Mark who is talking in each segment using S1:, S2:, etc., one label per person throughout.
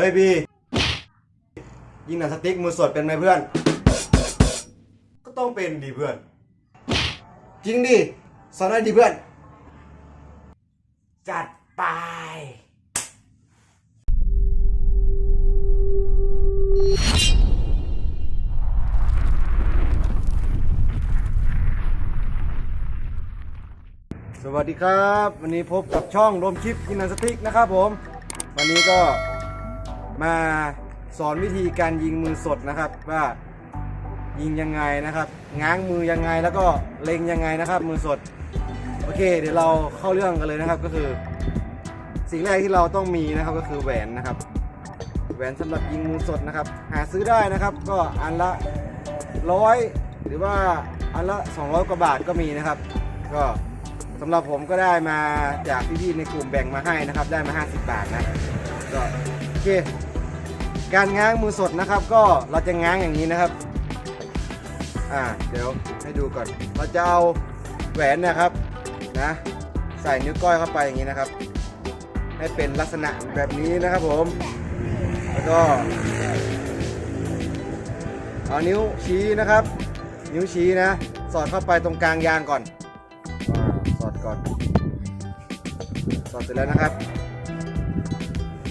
S1: เฮ้ยบียิงหนังสติ๊กมือสดเป็นไหมเพื่อน ก็ต้องเป็นดิเพื่อน จริงดิสอนได้ดิเพื่อน จัดไปสวัสดีครับ วันนี้พบกับช่องรวมชิปยิงหนังสติ๊กนะครับผม วันนี้ก็ มาสอนวิธีการยิงมือสดนะครับ ว่ายิงยังไงนะครับ ง้างมือยังไงแล้วก็เล็งยังไงนะครับ มือสด โอเค เดี๋ยวเราเข้าเรื่องกันเลยนะครับก็คือ สิ่งแรกที่เราต้องมีนะครับก็คือแหวนนะครับ แหวนสำหรับยิงมือสดนะครับ หาซื้อได้นะครับ ก็อันละร้อยหรือว่าอันละ 200 กว่าบาทก็มีนะครับ ก็สำหรับผมก็ได้มาจากพี่ๆในกลุ่มแบ่งมาให้นะครับ ได้มา 50 บาทนะ ก็โอเค การง้างมือสดนะครับ ก็เราจะง้างอย่างนี้นะครับ อ่าเดี๋ยวให้ดูก่อน เราจะเอาแหวนนะครับนะใส่นิ้วก้อยเข้าไปอย่างนี้นะครับ ให้เป็นลักษณะแบบนี้นะครับผม แล้วก็เอานิ้วชี้นะครับ นิ้วชี้นะ สอดเข้าไปตรงกลางยางก่อนอสอดก่อน สอดเสร็จแล้วนะครับ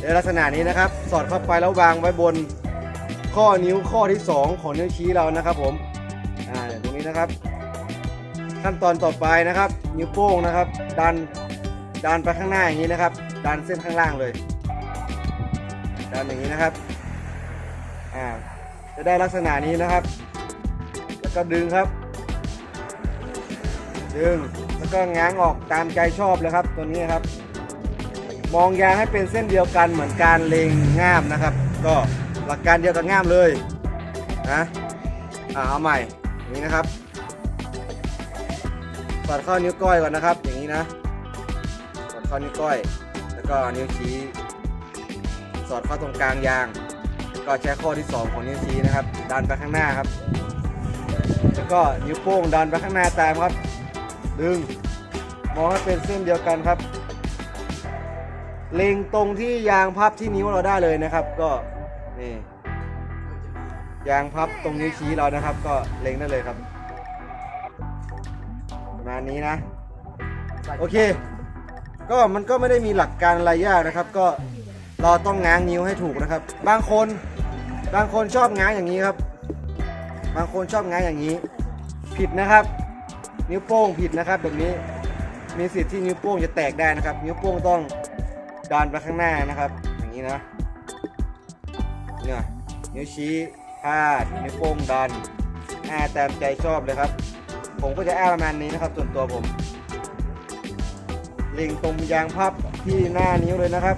S1: ในลักษณะนี้นะครับ สอดเข้าไปแล้ววางไว้บนข้อนิ้วข้อที่ 2 ของนิ้วชี้เรานะครับผมอ่าตรงนี้นะครับ ขั้นตอนต่อไปนะครับ นิ้วโป้งนะครับ ดันดันไปข้างหน้าอย่างนี้นะครับ ดันเส้นข้างล่างเลย ดันอย่างนี้นะครับอ่าจะได้ลักษณะนี้นะครับ แล้วก็ดึงครับ ดึงแล้วก็ง้างออกตามใจชอบเลยครับตัวนี้ครับ มองยางให้เป็นเส้นเดียวกันเหมือนการเลงง่ามนะครับ ก็หลักการเดียวกับง่ามเลยนะอ่าเอาใหม่นี้นะครับสอดเข้านิ้วก้อยก่อนนะครับ อย่างนี้นะสอดเข้านิ้วก้อย แล้วก็นิ้วชี้ สอดเข้าตรงกลางยาง ก็ใช้ข้อที่ 2 ของนิ้วชี้นะครับ ดันไปข้างหน้าครับ แล้วก็นิ้วโป้งดันไปข้างหน้าตามครับ ดึง มองให้เป็นเส้นเดียวกันครับ เล็งตรงที่ยางพับที่นิ้วเราได้เลยนะครับ ก็นี่ยางพับตรงนิ้วชี้เรานะครับ ก็เล็งได้เลยครับประมาณนี้นะ โอเค ก็มันก็ไม่ได้มีหลักการอะไรยากนะครับ ก็เราต้องง้างนิ้วให้ถูกนะครับ บางคน บางคนชอบง้างอย่างนี้ครับ บางคนชอบง้างอย่างนี้ ผิดนะครับ นิ้วโป้งผิดนะครับแบบนี้มีสิทธิ์ที่นิ้วโป้งจะแตกได้นะครับ นิ้วโป้งต้อง ดันไปข้างหน้านะครับ อย่างนี้นะเนี่ยนิ้วชี้พาดนิ้วโป้งดันอ้าตามใจชอบเลยครับ ผมก็จะอ้าประมาณนี้นะครับ ส่วนตัวผมเล็งตรงยางพับที่หน้านิ้วเลยนะครับ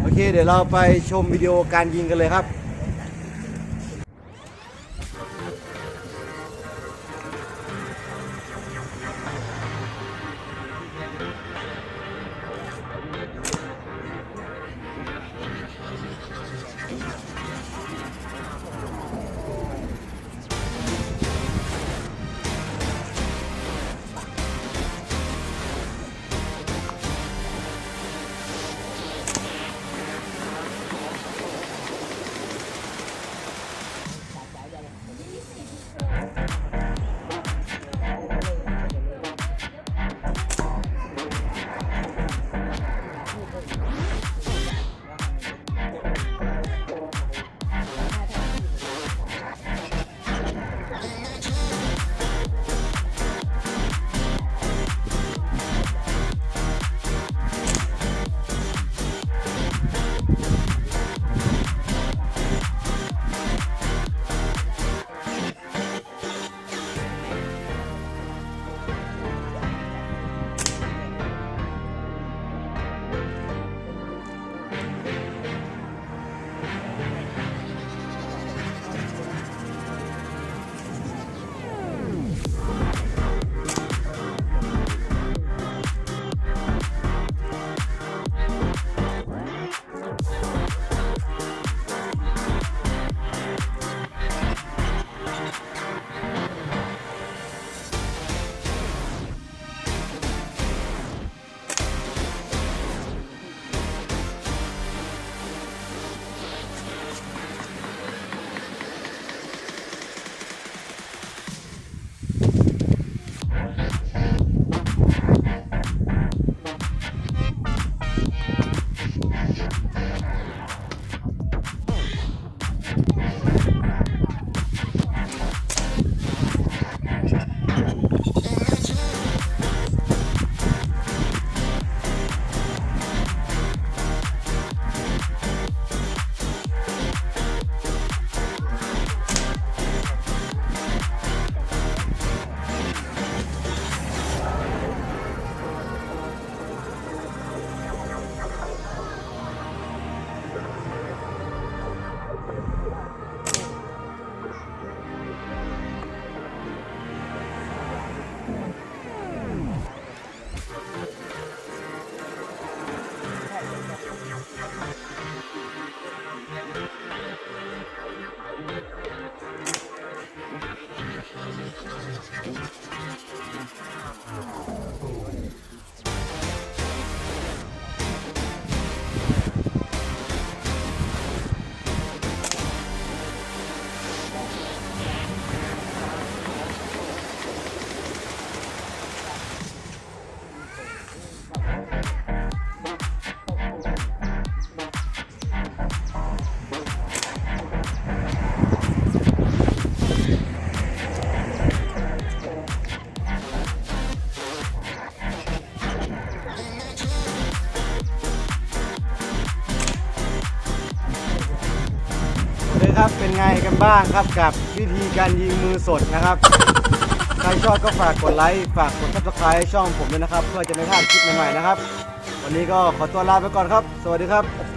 S1: โอเค เดี๋ยวเราไปชมวิดีโอการยิงกันเลยครับ ครับเป็นไงกันบ้างครับกับวิธีการยิงมือสดนะครับ ใครชอบก็ฝากกดไลค์ฝากกดซับสไครต์ช่องผมด้วยนะครับ เพื่อจะไม่พลาดคลิปใหม่ๆนะครับ วันนี้ก็ขอตัวลาไปก่อนครับ สวัสดีครับ